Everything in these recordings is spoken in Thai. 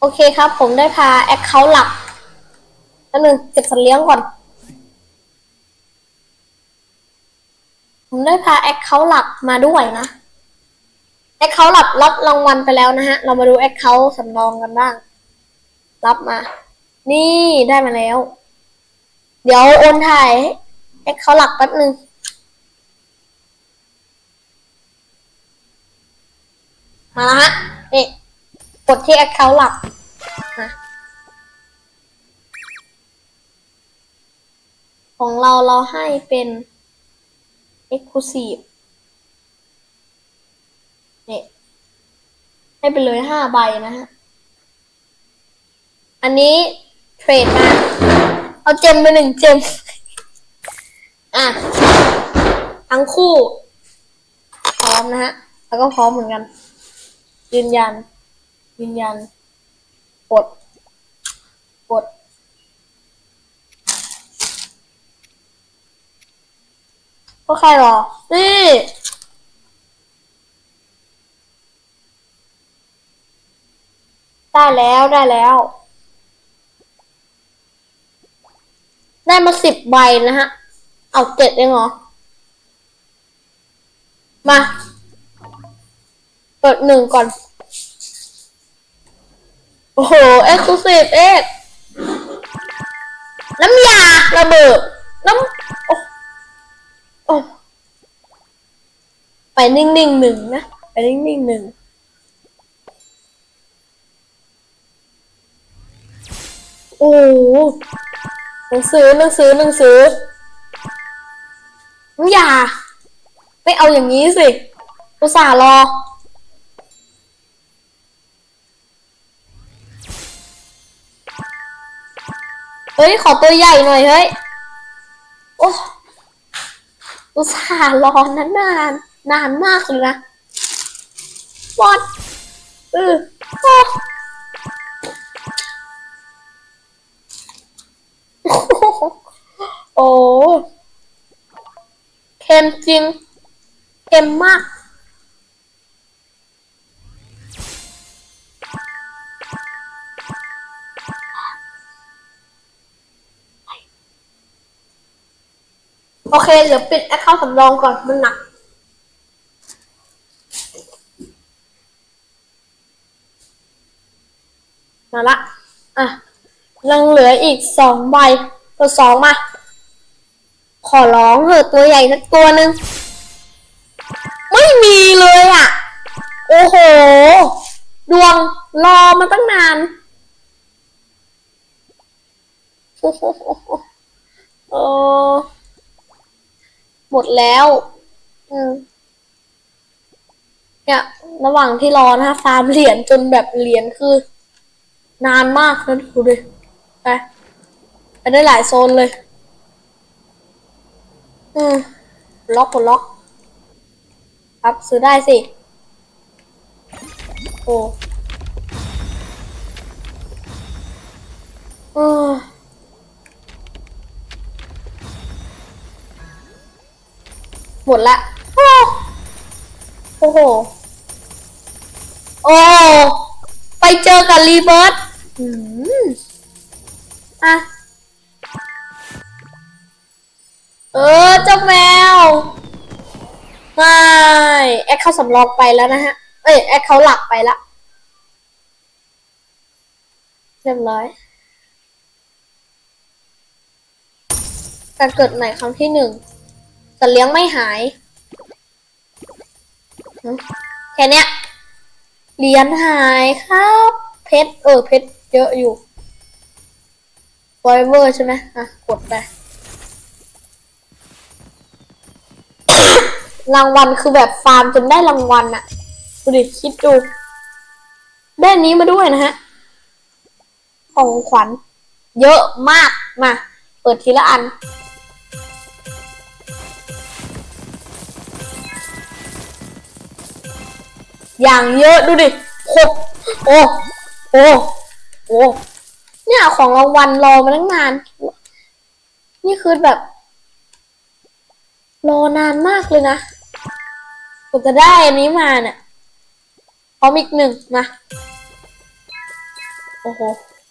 โอเคครับ ผมได้พาแอคเคาท์หลักแล้วหนึ่งเก็บสัตว์เลี้ยงก่อน ผมได้พาแอคเคาท์หลักมาด้วยนะแอคเคาท์หลักรับรางวัลไปแล้วนะฮะ เรามาดูแอคเคาท์สำรองกันบ้าง รับมา นี่ได้มาแล้ว เดี๋ยวโอนถ่ายแอคเคาท์หลักแป๊บหนึ่งมาแล้วฮะนี่ กดที่แอคเคาท์หลักนะของเราเราให้เป็น Exclusive นี่ให้ไปเลยห้าใบนะฮะ อันนี้เทรดมาเอาเจมไปหนึ่งเจม อะ ทั้งคู่ พร้อมนะฮะ แล้วก็พร้อมเหมือนกัน ยืนยัน ยืนยัน กด กด ก็ใครหรอ นี่ได้แล้วได้แล้ว ได้มาสิบใบนะฮะ เอาเจ็ดเองเหรอ มาเปิดหนึ่งก่อน โอ้โห เอ็กซ์คลูซีฟเอ็กน้ำยาระเบิด น้ำ โอ้โอ้ไปนิ่งๆหนึ่งนะ ไปนิ่งๆหนึ่งโอ้หหนังสือหนังสือหนังสือน้ำยา ไม่เอาอย่างนี้สิอุตส่าห์รอ เฮ้ย ขอตัวใหญ่หน่อยเฮ้ย โอ้อุตส่าห์รอนานนานนานมากเลยนะวอดเออโอ้โอ้เค็มจริงเค็มมาก โอเคเดี๋ยวปิดแอคเคาท์สำรองก่อนมันหนักมาละ อะ ยังเหลืออีกสองใบ ตัวสองมา ขอร้องเถอะตัวใหญ่สักตัวหนึ่ง ไม่มีเลยอะ โอ้โห ดวงรอมาตั้งนาน โอ้โหเออห มดแล้ว อืมเนี่ย ระหว่างที่รอนะคะฟาร์มเหรียญจนแบบเหรียญคือ นานมากนะดูดิไปไปได้หลายโซนเลย อืมล็อกกดล็อก ครับซื้อได้สิ โอ้ เออ หมดละโอ้โห โอ้ ไปเจอกับรีเบิร์ตอืมอะ เออ เจ้าแมวไม่แอคเขาสำรองไปแล้วนะฮะ เอ้ย แอคเขาหลักไปละ เรียบร้อย การเกิดใหม่ครั้งที่หนึ่ง แต่เลี้ยงไม่หาย แค่เนี้ย เหรียญหายครับ เพชร เออ เพชรเยอะอยู่ forever ใช่ไหมอะ กดไป รางวัลคือแบบฟาร์มจนได้รางวัลอะดูดิคิดดู ได้นนี้มาด้วยนะฮะ ของขวัญ เยอะมาก มา เปิดทีละอัน อย่างเยอะดูดิหกโอ้โอ้โอ้เนี่ยของรางวัลรอมาตั้งนาน นี่คือแบบ รอนานมากเลยนะกว่าจะได้อันนี้มาเนี่ยพร้อมอีกหนึ่งมา โอ้โห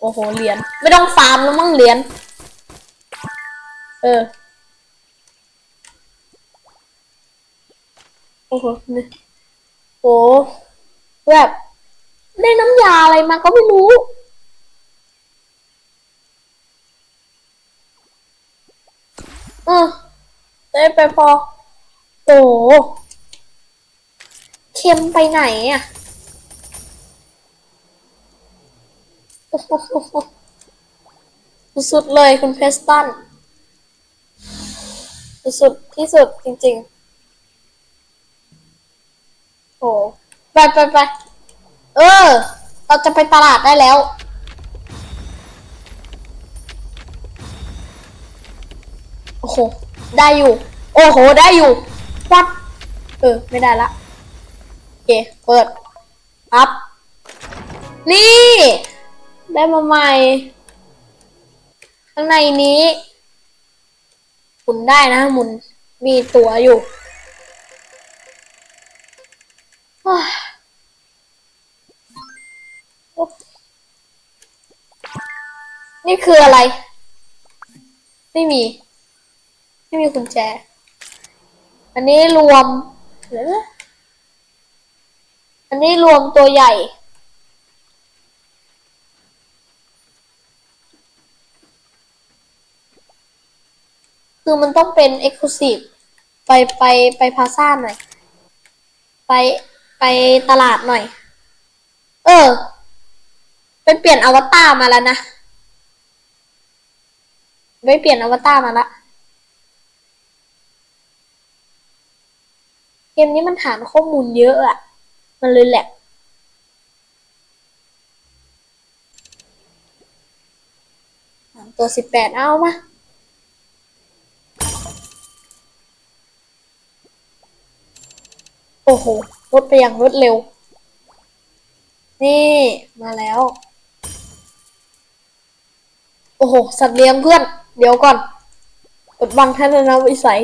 โอ้โห เหรียญ ไม่ต้องฟาร์มแล้วมั้งเหรียญ เออ โอ้โหนี่ โอ้แบบได้น้ำยาอะไรมาก็ไม่รู้เออได้ไปพอโอ้เค็มไปไหนอะสุดๆเลยคุณเพสตันสุดๆที่สุดจริง ๆ โอ้ไปไปไปเออ เราจะไปตลาดได้แล้ว โอ้โห ได้อยู่ โอ้โห ได้อยู่วัดเออ ไม่ได้ละโอเค เปิดปั๊บนี่ ได้มาใหม่ ข้างในนี้ หมุนได้นะหมุน มีตัวอยู่ว้า นี่คืออะไร ไม่มี ไม่มีกุญแจ อันนี้รวมเดี๋ยวนะอันนี้รวมตัวใหญ่ คือมันต้องเป็น Exclusive ไปไปไปพาซ่าหน่อย ไป ไปตลาดหน่อย เออ ไปเปลี่ยนอวตารมาแล้วนะไปเปลี่ยนอวตารมาละเกมนี้มันฐานข้อมูลเยอะอะ มันเลยแหลกตัวสิบแปดเอามาโอ้โห รถไปอย่างรวดเร็ว นี่มาแล้ว โอ้โห สัตว์เลี้ยงเพื่อน เดี๋ยวก่อนกดบังทัศนวิสัย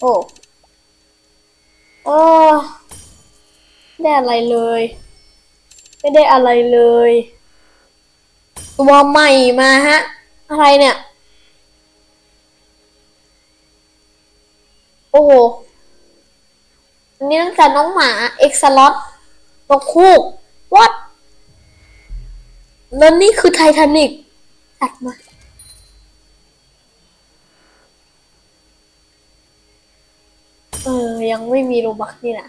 โอ้โอ้ได้อะไรเลย ไม่ได้อะไรเลยตัวใหม่มาฮะ อะไรเนี่ย โอ้โหอันนี้ตั้งแต่น้องหมาเอ็กซ์ลอตนกคูกวัดแล้วนี่คือไททานิกตัดมา เออ ยังไม่มีโรบักนี่นะ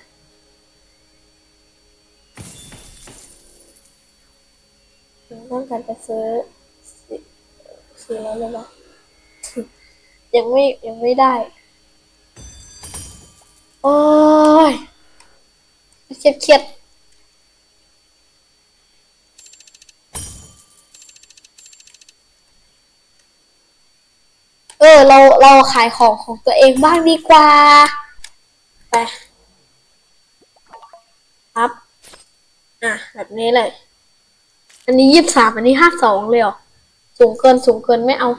ต้องการจะซื้อสิซื้อแล้วเลยปะยังไม่ยังไม่ได้ โอ้ยเครียดเครียดเออเราเราขายของของตัวเองบ้างดีกว่า ครับ อะ แบบนี้เลย อันนี้ยี่สิบสามอันนี้ห้าสองเลยเหรอ สูงเกินสูงเกินไม่เอา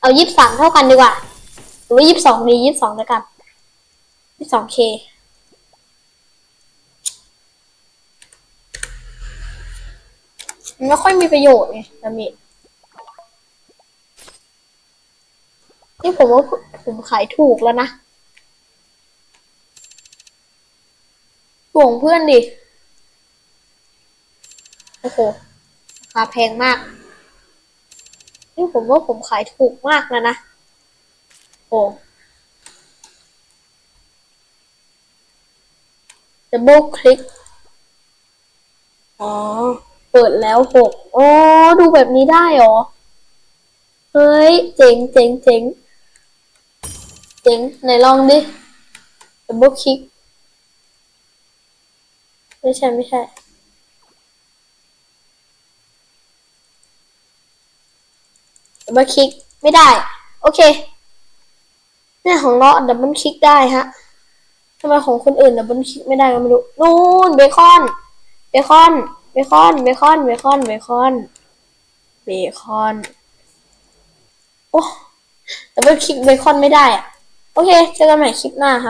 เอายี่สิบสามเท่ากันดีกว่า หรือว่ายี่สิบสองดียี่สิบสองแล้วกันยี่สิบสองเคมันไม่ค่อยมีประโยชน์ไงดาเมจนี่ผมว่าผมขายถูกแล้วนะ ห่วงเพื่อนดิ โอ้โหราคาแพงมาก นี่ผมว่าผมขายถูกมากแล้วนะ โอ้ดับเบิลคลิก อ๋อ เปิดแล้วหกอ๋อ ดูแบบนี้ได้เหรอ เฮ้ย เจ๋งเจ๋งเจ๋งเจ๋งไหนลองดิดับเบิลคลิก ไม่ใช่ไม่ใช่ดับเบิลคลิกไม่ได้ โอเค เนี่ยของเราดับเบิลคลิกได้ฮะทำไมของคนอื่นดับเบิลคลิกไม่ได้ก็ไม่รู้นู่นเบคอนเบคอนเบคอนเบคอนเบคอนเบคอนเบคอนโอ้ดับเบิลคลิกเบคอนไม่ได้อะโอเคเจอกันใหม่คลิปหน้าครับ